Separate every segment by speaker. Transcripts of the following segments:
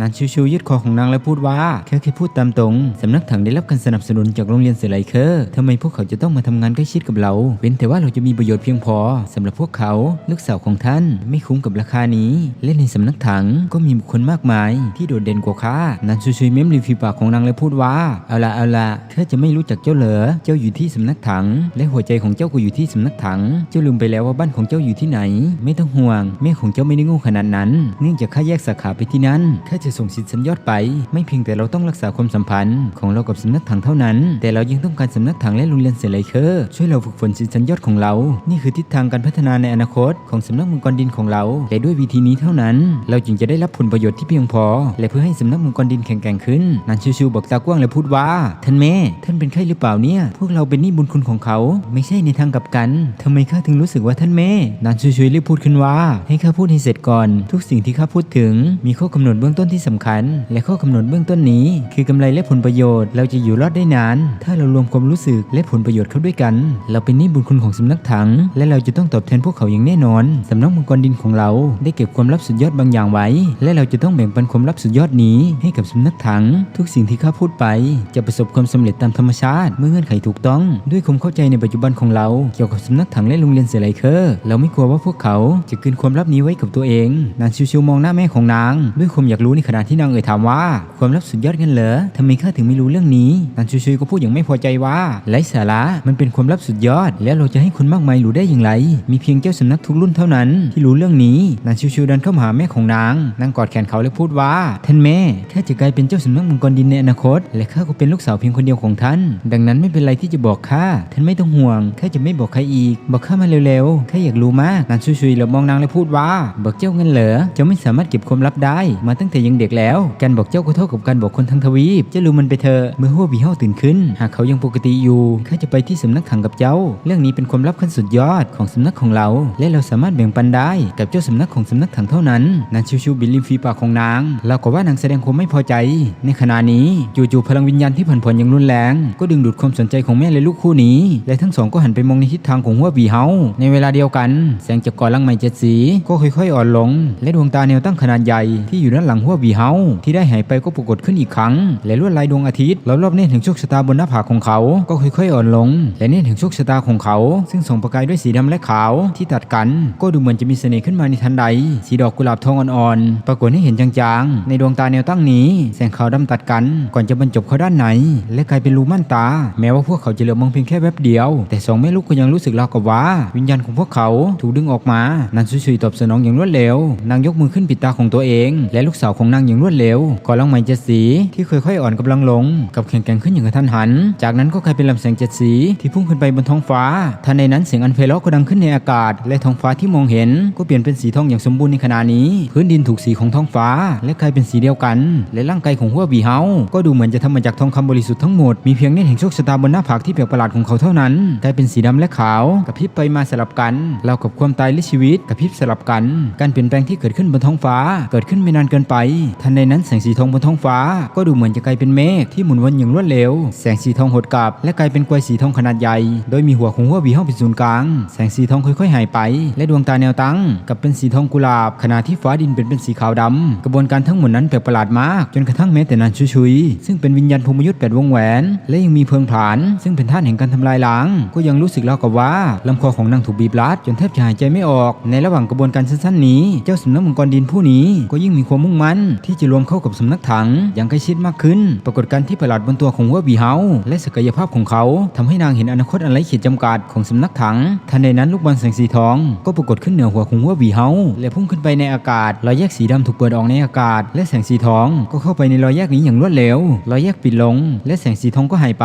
Speaker 1: นานชิวๆยึดคอของนางและพูดว่าแค่แค่พูดตามตรงสำนักถังได้รับการสนับสนุนจากโรงเรียนเสไลเคอร์ทำไมพวกเขาจะต้องมาทำงานใกล้ชิดกับเราเว้นแต่ว่าเราจะมีประโยชน์เพียงพอสำหรับพวกเขาลูกสาวของท่านไม่คุ้มกับราคานี้ และในสำนักถังก็มีบุคคลมากมาย ที่โดดเด่นกว่าข้านานชิวๆเม้มริมฝีปากของนางและพูดว่าเอาละเอาละแค่จะไม่รู้จักเจ้าเหรอเจ้าอยู่ที่สำนักถัง และหัวใจของเจ้าก็อยู่ที่สำนักถัง เจ้าลืมไปแล้วว่าบ้านของเจ้าอยู่ที่ไหน ไม่ต้องห่วงแม่ของเจ้าไม่ได้งูขนาดนั้น เนื่องจากข้าแยกสาขาไปที่นั่นข้าจะส่งสิทธิ์สัญยอดไป ไม่เพียงแต่เราต้องรักษาความสัมพันธ์ของเรากับสำนักถังเท่านั้น แต่เรายังต้องการสำนักถังและโรงเรียนเสไลเคอร์ช่วยเราฝึกฝนสิทธิ์สัญยอดของเรา นี่คือทิศทางการพัฒนาในอนาคต ของสำนักมังกรดินของเรา และด้วยวิธีนี้เท่านั้น เราจึงจะได้รับผลประโยชน์ที่เพียงพอ และเพื่อให้สำนักมังกรดินแข็งแกร่งขึ้นนันชิวๆบอกตากว้างและพูดว่าท่านแม่ท่านเป็นใครหรือเปล่าเนี่ย พวกเราเป็นหนี้บุญคุณของเขา ไม่ใช่ในทางกลับกันทำไมข้าถึงรู้สึกว่าท่านแม่นันชิวๆรีบพูดขึ้นว่า ให้ข้าพูดให้เสร็จก่อน ทุกสิ่งที่ข้าพูดถึงมีข้อกำหนดเบื้องต้นที่สำคัญ และข้อกำหนดเบื้องต้นนี้ คือกำไรและผลประโยชน์เราจะอยู่รอดได้นาน ถ้าเรารวมความรู้สึกและผลประโยชน์เข้าด้วยกัน เราเป็นหนี้บุญคุณของสำนักถัง และเราจะต้องตอบแทนพวกเขาอย่างแน่นอนสำนักมังกรดินของเราได้เก็บความลับสุดยอดบางอย่างไว้ และเราจะต้องแบ่งปันความลับสุดยอดนี้ให้กับสำนักถัง ทุกสิ่งที่ข้าพูดไป จะประสบความสำเร็จตามธรรมชาติ เมื่อเงื่อนไขถูกต้อง ด้วยความเข้าใจในปัจจุบันของเราเกี่ยวกับสำนักถังและโรงเรียนเสไลเคอร์เราไม่กลัวว่าพวกเขาจะคืนความลับนี้ไว้กับตัวเองนางชิวๆมองหน้าแม่ของนาง ด้วยความอยากรู้ในขณะที่นางเอ่ยถามว่า ความลับสุดยอดกันเหรอทำไมข้าถึงไม่รู้เรื่องนี้นางชิวๆก็พูดอย่างไม่พอใจว่าไร้สาระมันเป็นความลับสุดยอด แล้วเราจะให้คนมากมายรู้ได้อย่างไร มีเพียงเจ้าสำนักทุกรุ่นเท่านั้น ที่รู้เรื่องนี้นางชิวๆเดินเข้ามาหาแม่ของนางนางกอดแขนเขาและพูดว่าท่านแม่ข้าจะกลายเป็นเจ้าสำนักมังกรดินในอนาคต และข้าก็เป็นลูกสาวเพียงคนเดียวของท่าน ดังนั้นไม่เป็นไรที่จะบอกข้าท่านไม่ต้องห่วงข้าจะไม่บอกใครอีก บอกข้ามาเร็วๆข้าอยากรู้มากนางชิวๆเหลือบมองนางและพูดว่าบอกเจ้าเงินเหรอจ้าไม่สามารถเก็บความลับได้ มาตั้งแต่ยังเด็กแล้ว การบอกเจ้าก็เท่ากับการบอกคนทั้งทวีปเจ้ารู้มันไปเถอะเมื่อหัวบีเฮาตื่นขึ้น หากเขายังปกติอยู่ข้าจะไปที่สำนักขังกับเจ้า เรื่องนี้เป็นความลับขั้นสุดยอดของสำนักของเรา และเราสามารถแบ่งปันได้ กับเจ้าสำนักของสำนักถังเท่านั้นนางชิวๆบินริมฝีปากของนางเราก็ว่านางแสดงความไม่พอใจ ในขณะนี้จู่ๆพลังวิญญาณที่ผันผวนอย่างรุนแรง ก็ดึงดูดความสนใจของแม่และลูกคู่นี้ และทั้งสองก็หันไปมองในทิศทางของหัวบีเฮาในเวลาเดียวกัน แสงจากก่อนลังใหม่เจ็ดสีก็ค่อยๆ อ่อนลง และดวงตาแนวตั้งขนาดใหญ่ที่อยู่ด้านหลังหัวบีเฮาที่ได้หายไปก็ปรากฏขึ้นอีกครั้ง และลวดลายดวงอาทิตย์รอบเนตรแห่งโชคชะตาบนหน้าผากของเขา ก็ค่อยๆอ่อนลง และเนตรแห่งโชคชะตาของเขา ซึ่งส่องประกายด้วยสีดำและขาวที่ตัดกัน ก็ดูเหมือนจะมีเสน่ห์ขึ้นมาในทันใด สีดอกกุหลาบทองอ่อนๆปรากฏให้เห็นจางๆ ในดวงตาแนวตั้งนี้ แสงขาวดำตัดกัน ก่อนจะบรรจบเข้าด้านในและกลายเป็นรูม่านตา แม้ว่าพวกเขาจะเหลือบมองเพียงแค่แวบเดียว แต่สองแม่ลูกก็ยังรู้สึกราวกับว่า วิญญาณของพวกเขาถูกดึงออกมานันซุยๆตอบสนองอย่างรวดเร็วนางยกมือขึ้นปิดตาของตัวเอง และลูกสาวของนางอย่างรวดเร็วก่อนลังไหมเจ็ดสีที่ค่อยๆอ่อนกำลังลง กับแข็งแกร่งขึ้นอย่างกระทันหัน จากนั้นก็กลายเป็นลำแสงเจ็ดสีที่พุ่งขึ้นไปบนท้องฟ้าทันในนั้นเสียงอันไพเราะก็ดังขึ้นในอากาศ และท้องฟ้าที่มองเห็น ก็เปลี่ยนเป็นสีทองอย่างสมบูรณ์ในขณะนี้ พื้นดินถูกสีของท้องฟ้า และกลายเป็นสีเดียวกัน และร่างกายของหัวบีเฮาก็ดูเหมือนจะทำมาจากทองคำบริสุทธิ์ทั้งหมดมีเพียงเนตรแห่งโชคชะตาบนหน้าผากที่แปลกประหลาดของเขาเท่านั้นกลายเป็นสีดำและขาวกระพริบไปมาสลับกันราวกับความตายและชีวิตกระพริบสลับกัน การเปลี่ยนแปลงที่เกิดขึ้นบนท้องฟ้า เกิดขึ้นไม่นานเกินไปทันใดนั้นแสงสีทองบนท้องฟ้า ก็ดูเหมือนจะกลายเป็นเมฆที่หมุนวนอย่างรวดเร็ว แสงสีทองหดกลับ และกลายเป็นกลวยสีทองขนาดใหญ่ โดยมีหัวของหัวบีเฮาเป็นศูนย์กลาง แสงสีทองค่อยๆหายไป และดวงตาแนวตั้งกับเป็นสีทองกุหลาบ ขณะที่ฟ้าดินเป็นเป็นสีขาวดำกระบวนการทั้งหมดนั้นแปลกประหลาดมาก จนกระทั่งแม้แต่นันชุยซึ่งเป็นวิญญาณพรหมยุทธ์แปดวงแหวน และยังมีเพิงผาน ซึ่งเป็นท่านแห่งการทำลายล้าง ก็ยังรู้สึกรากับว่าลำคอของนางถูกบีบรัดจนแทบจะหายใจไม่ออก ในระหว่างกระบวนการสั้นๆนี้ เจ้าสำนักมังกรดินผู้นี้ก็ยิ่งมีความมุ่งมั่นที่จะรวมเข้ากับสำนักถังอย่างใกล้ชิดมากขึ้น ปรากฏการณ์ที่ประหลาดบนตัวของหัวบีเฮาและศักยภาพของเขาทำให้นางเห็นอนาคตอันไร้ขีดจำกัดของสำนักถังทันใดนั้นลูกบอลแสงสีทอง ก็ปรากฏขึ้นเหนือหัวของหัวบีเฮาและพุ่งขึ้นไปในอากาศรอยแยกสีดำถูกเปิดออกในอากาศ และแสงสีทองก็เข้าไปในรอยแยกนี้อย่างรวดเร็วรอยแยกปิดลง และแสงสีทองก็หายไป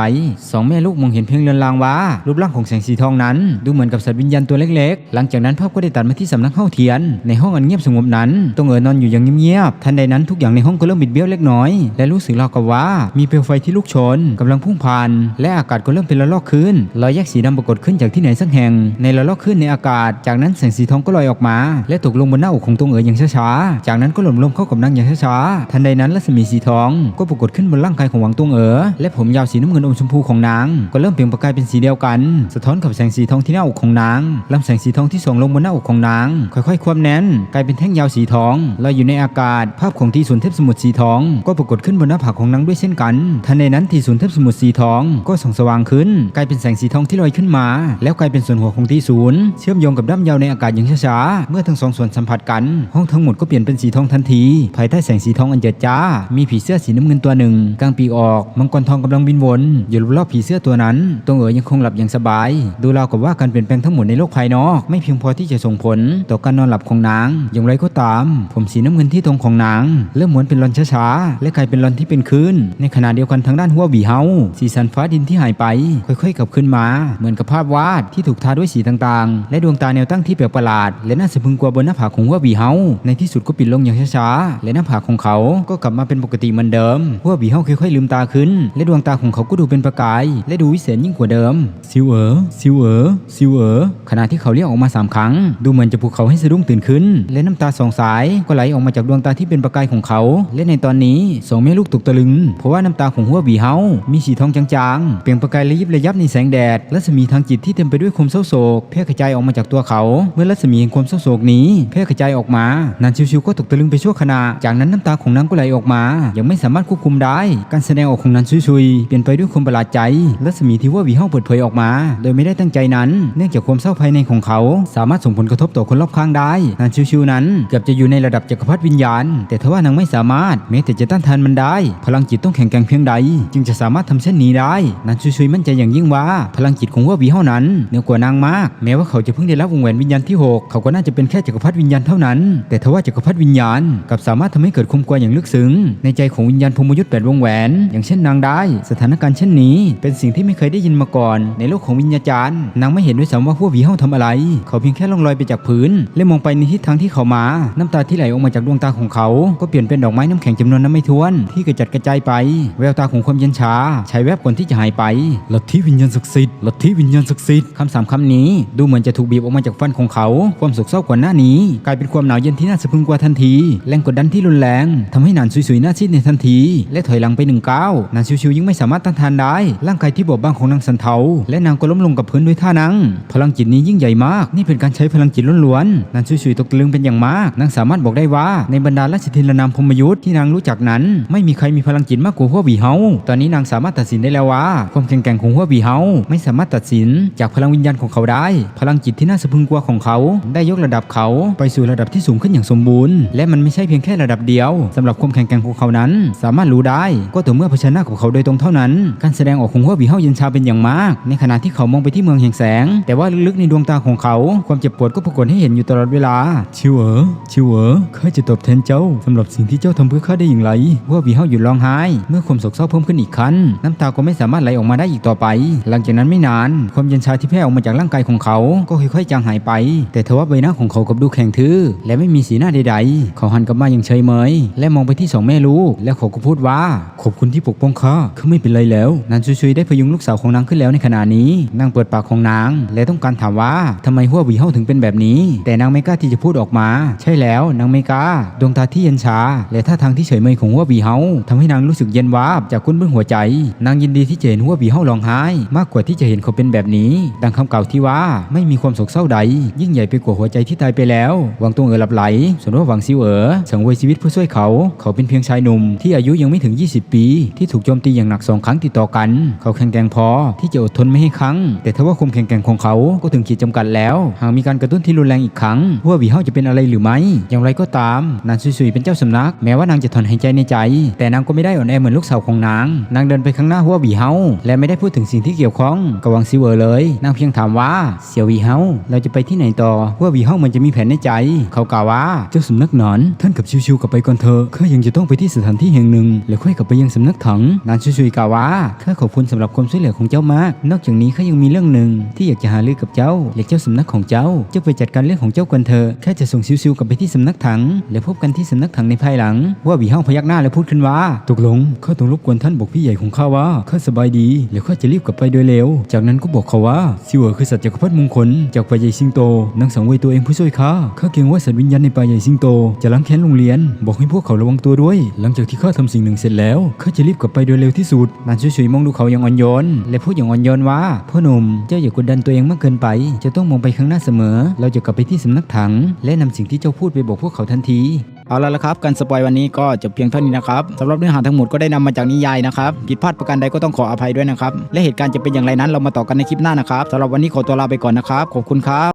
Speaker 1: สองแม่ลูกมองเห็นเพียงเลือนลางว่ารูปร่างของแสงสีทองนั้น ดูเหมือนกับสัตว์วิญญาณตัวเล็กๆ หลังจากนั้นภาพก็ได้ตัดมาที่สำนักเข้าเทียน ในห้องอันเงียบสงบนั้นตรงเอ๋อนอนอยู่อย่างเงียบๆทันใดนั้นทุกอย่างในห้องก็เริ่มบิดเบี้ยวเล็กน้อย และรู้สึกราวกับว่ามีเปลวไฟที่ลุกชนกำลังพุ่งผ่าน และอากาศก็เริ่มเป็นระลอกขึ้นรอยแยกสีดำปรากฏขึ้นจากที่ไหนสักแห่ง ในระลอกขึ้นในอากาศ จากนั้นแสงสีทองก็ลอยออกมา และตกลงบนหน้าอกของตวเอ๋ยอย่างช้าๆ จากนั้นก็หล่นลงเข้ากับนางอย่างช้าๆ ทันใดนั้นรัศมีสีทองก็ปรากฏขึ้นบนร่างกายของหวังตวเอ๋อและผมยาวสีน้ำเงินอมชมพูของนาง ก็เริ่มเปล่งประกายเป็นสีเดียวกัน สะท้อนกับแสงสีทองที่หน้าอกของนางลำแสงสีทองที่ส่องลงบนหน้าอกของนาง ค่อยๆ ความแน่น กลายเป็นแท่งยาวสีทองลอยอยู่ในอากาศภาพของที่ศูนย์เทพสมุทรสีทอง ก็ปรากฏขึ้นบนหน้าผากของนางด้วยเช่นกัน ทันใดนั้นที่ศูนย์เทพสมุทรสีทองก็ส่องสว่างขึ้น กลายเป็นแสงสีทองที่ลอยขึ้นมา แล้วกลายเป็นส่วนหัวของที่ศูนย์เชื่อมโยงกับด้ามยาวในอากาศอย่างช้าๆเมื่อทั้งสองส่วนสัมผัสกัน ห้องทั้งหมดก็เปลี่ยนเป็นสีทองทันที ภายใต้แสงสีทองอันเจิดจ้า มีผีเสื้อสีน้ำเงินตัวหนึ่งกลางปีกออกมังกรทองกำลังบินวนอยู่รอบผีเสื้อตัวนั้นตรงเอ๋ยยังคงหลับอย่างสบาย ดูราวกับว่าการเปลี่ยนแปลงทั้งหมดในโลกภายนอก ไม่เพียงพอที่จะส่งผล ต่อการนอนหลับของนาง อย่างไรก็ตาม ผมสีน้ำเงินที่ตรงของนางเริ่มหมุนเป็นลอนช้าๆ และกลายเป็นลอนที่เป็นคลื่นในขณะเดียวกันทางด้านหัวหวีเฮาสีสันฟ้าดินที่หายไป ค่อยๆกลับขึ้นมา เหมือนกับภาพวาดที่ถูกทาด้วยสีต่างๆ และดวงตาแนวตั้งที่แปลกประหลาด และน่าสะพรึงกลัวบนหน้าผากของหัวหวีเฮาในที่สุดก็ปิดลงอย่างช้าๆและหน้าผากของเขาก็กลับมาเป็นปกติเหมือนเดิมหัวหวีเฮาค่อยๆลืมตาขึ้น และดวงตาของเขาก็ดูเป็นประกาย และดูวิเศษยิ่งกว่าเดิมซิวเอ๋อซิวเอ๋อซิวเอ๋อขณะที่เขาเรียกออกมาสามครั้ง ดูเหมือนจะปลุกเขาให้สะดุ้งตื่นขึ้น และน้ำตาสองสายก็ไหลออกมาจากดวงตาที่เป็นประกายของเขา และในตอนนี้สองแม่ลูกตกตะลึง เพราะว่าน้ำตาของหัววีเฮา มีสีทองจางๆ เปล่งประกายระยิบระยับในแสงแดด รัศมีทางจิตที่เต็มไปด้วยความเศร้าโศกแพร่กระจายออกมาจากตัวเขา เมื่อรัศมีแห่งความเศร้าโศกนี้แพร่กระจายออกมา นานชิวๆก็ตกตะลึงไปชั่วขณะ จากนั้นน้ำตาของนางก็ไหลออกมา ยังไม่สามารถควบคุมได้ การแสดงออกของนางชุยๆเปลี่ยนไปด้วยความประหลาดใจ รัศมีที่ว่าวีเฮาเปิดเผยออกมา โดยไม่ได้ตั้งใจนั้น เนื่องจากความเศร้าภายในของเขา สามารถส่งผลกระทบต่อคนรอบข้างได้ นานชิวๆนั้นเกือบจะอยู่ในระดับจักรพรรดิวิญญาณ แต่ทว่านางไม่สามารถแม้แต่จะต้านทานมันได้ พลังจิตต้องแข็งแกร่งเพียงใด จึงจะสามารถทำเช่นนี้ได้นานชุยๆมั่นใจอย่างยิ่งว่า พลังจิตของว่าวีเฮานั้นเหนือกว่านางมาก แม้ว่าเขาจะเพิ่งได้รับวงแหวนวิญญาณที่หกเขาก็น่าจะเป็นแค่จักรพรรดิวิญญาณเท่านั้น แต่ทว่าจักรพรรดิวิญญาณกับสามารถทำให้เกิดความกลัวอย่างลึกซึ้งในใจของวิญญาณพมยุทธ์แปดวงแหวน อย่างเช่นนางได้ สถานการณ์เช่นนี้ เป็นสิ่งที่ไม่เคยได้ยินมาก่อน ในโลกของวิญญาจารย์นางไม่เห็นด้วยซ้ำว่าพวกวีเฮาทำอะไร เขาเพียงแค่ล่องลอยไปจากพื้นและมองไปในทิศทางที่เขามา น้ำตาที่ไหลออกมาจากดวงตาของเขาก็เปลี่ยนเป็นดอกไม้น้ำแข็งจำนวนนับไม่ถ้วน ที่กระจัดกระจายไป แววตาของความเย็นชาใช้แวบก่อนที่จะหายไปลัทธิวิญญาณศักดิ์สิทธิ์ลัทธิวิญญาณศักดิ์สิทธิ์คำสามคำนี้ดูเหมือนจะถูกบีบออกมาจากฟันของเขา ความโศกเศร้ากว่าหน้านี้ กลายเป็นความหนาวเย็นที่น่าสะพรึงกว่าทันที แรงกดดันที่รุนแรงทำให้นานซุยๆหน้าซีดในทันที และถอยหลังไปหนึ่งก้าวนานชิวๆยิ่งไม่สามารถต้านทานได้ ร่างกายที่บอบบางของนางสันเทา และนางก็ล้มลงกับพื้นด้วยท่านั่งพลังจิตนี้ยิ่งใหญ่มาก นี่เป็นการใช้พลังจิตล้วนๆนานซุยๆตกตะลึงเป็นอย่างมากนางสามารถบอกได้ว่าในบรรดาราชธินนามพมยุทธ์ที่นางรู้จักนั้น ไม่มีใครมีพลังจิตมากกว่าหัวบีเฮาตอนนี้นางสามารถตัดสินได้แล้วว่า ความแข็งแกร่งของหัวบีเฮาไม่สามารถตัดสินจากพลังวิญญาณของเขาได้ พลังจิตที่น่าสะพรึงกลัวของเขา ได้ยกระดับเขาไปสู่ระดับที่สูงขึ้นอย่างสมบูรณ์ และมันไม่ใช่เพียงแค่ระดับเดียวสำหรับความแข็งแกร่งของเขานั้น สามารถรู้ได้ ก็ต่อเมื่อเผชิญหน้ากับเขาโดยตรงเท่านั้น การแสดงออกของหัวบีเฮาเย็นชาเป็นอย่างมาก ในขณะที่เขามองไปที่เมืองแห่งแสง แต่ว่าลึกๆในดวงตาของเขา ความเจ็บปวดก็ปรากฏให้เห็นอยู่ตลอดเวลาชิวเอ๋อชิวเอ๋อข้าจะตอบแทนเจ้าสำหรับสิ่งที่เจ้าทำเพื่อข้าได้อย่างไรหัวบีเฮาหยุดร้องไห้ เมื่อความโศกเศร้าเพิ่มขึ้นอีกครั้นน้ำตาก็ไม่สามารถไหลออกมาได้อีกต่อไป หลังจากนั้นไม่นาน ความเย็นชาที่แผ่ออกมาจากร่างกายของเขา ก็ค่อยๆจางหายไป แต่ทว่าใบหน้าของเขากลับดูแข็งทื่อและไม่มีสีหน้าใดๆ เขาหันกลับมาอย่างเฉยเมย และมองไปที่สองแม่ลูก แล้วเขาก็พูดว่า ขอบคุณที่ปกป้องข้าข้าไม่เป็นไรแล้ว นางชุยๆได้พยุงลูกสาวของนางขึ้นแล้วในขณะนี้ นางเปิดปากของนาง และต้องการถามว่าทำไมหัววีเฮาถึงเป็นแบบนี้ แต่นางไม่กล้าที่จะพูดออกมา ใช่แล้วนางไม่กล้าดวงตาที่เย็นชา และท่าทางที่เฉยเมยของหัววีเฮาทำให้นางรู้สึกเย็นวาบจากก้นเบื้องหัวใจ นางยินดีที่จะเห็นหัววีเฮาร้องไห้ มากกว่าที่จะเห็นเขาเป็นแบบนี้ ดังคำกล่าวที่ว่าไม่มีความโศกเศร้าใด ยิ่งใหญ่ไปกว่าหัวใจที่ตายไปแล้ว วังตรงเอ๋อหลับไหล ส่วนว่าวังซิวเอ๋อสังเวยชีวิตเพื่อช่วยเขา เขาเป็นเพียงชายหนุ่มที่อายุยังไม่ถึง 20 ปี ที่ถูกโจมตีอย่างหนักสองครั้งติดต่อกัน เขาแข็งแกร่งพอที่จะอดทนไม่ให้ครั้ง แต่ถ้าว่าความแข็งแกร่งของเขาก็ถึงขีดจำกัดแล้ว หากมีการกระตุ้นที่รุนแรงอีกครั้งว่าหวีเฮาจะเป็นอะไรหรือไม่อย่างไรก็ตามนางซุยๆเป็นเจ้าสำนัก แม้ว่านางจะถอนหายใจในใจ แต่นางก็ไม่ได้อ่อนแอเหมือนลูกสาวของนาง นางเดินไปข้างหน้าหัววีเฮาและไม่ได้พูดถึงสิ่งที่เกี่ยวข้องกับวังซิวเอ๋อเลย นางเพียงถามว่าเสี่ยววีเฮาเราจะไปที่ไหนต่อหัววีเฮามันจะมีแผนในใจ เขากล่าวว่าเจ้าสำนักหนอนท่านกับชิวๆกลับไปก่อนเถอะข้ายังจะต้องไปที่สถานที่แห่งหนึ่ง แล้วค่อยกลับไปยังสำนักถังนางชุยๆกล่าวว่าข้าขอบคุณสำหรับความช่วยเหลือของเจ้ามาก นอกจากนี้ข้ายังมีเรื่องหนึ่งที่อยากจะหารือกับเจ้าและเจ้าสำนักของเจ้า เจ้าไปจัดการเรื่องของเจ้าก่อนเถอะข้าจะส่งชิวๆกลับไปที่สำนักถัง แล้วพบกันที่สำนักถังในภายหลัง ว่าหวีเฮาพยักหน้าและพูดขึ้นว่าตกลงข้าต้องรบกวนท่านบอกพี่ใหญ่ของข้าว่าข้าสบายดีแล้วข้าจะรีบกลับไปโดยเร็ว จากนั้นก็บอกเขาว่าซิวเอ๋อคือสัตว์จักรพรรดิมงคลจากป่าใหญ่สิงโตนางสังเวยตัวเองผู้ช่วยข้าข้าเกรงว่าสัตว์วิญญาณในป่าใหญ่สิงโต จะล้างแค้นโรงเรียน บอกให้พวกเขาระวังตัวด้วย หลังจากที่ข้าทำสิ่งหนึ่งเสร็จแล้วข้าจะรีบกลับไปโดยเร็วที่สุดนานช่วยๆมองดูเขาอย่างอ่อนโยนและพูดอย่างอ่อนโยนว่าพ่อหนุ่มเจ้าอย่ากดดันตัวเองมากเกินไป จะต้องมองไปข้างหน้าเสมอ เราจะกลับไปที่สำนักถัง และนำสิ่งที่เจ้าพูดไปบอกพวกเขาทันที
Speaker 2: เอาละละครับการสปอยวันนี้ก็จบเพียงเท่านี้นะครับสำหรับเนื้อหาทั้งหมดก็ได้นำมาจากนิยายนะครับผิดพลาดประการใดก็ต้องขออภัยด้วยนะครับและเหตุการณ์จะเป็นอย่างไรนั้นเรามาต่อกันในคลิปหน้านะครับสำหรับวันนี้ขอตัวลาไปก่อนนะครับขอบคุณครับ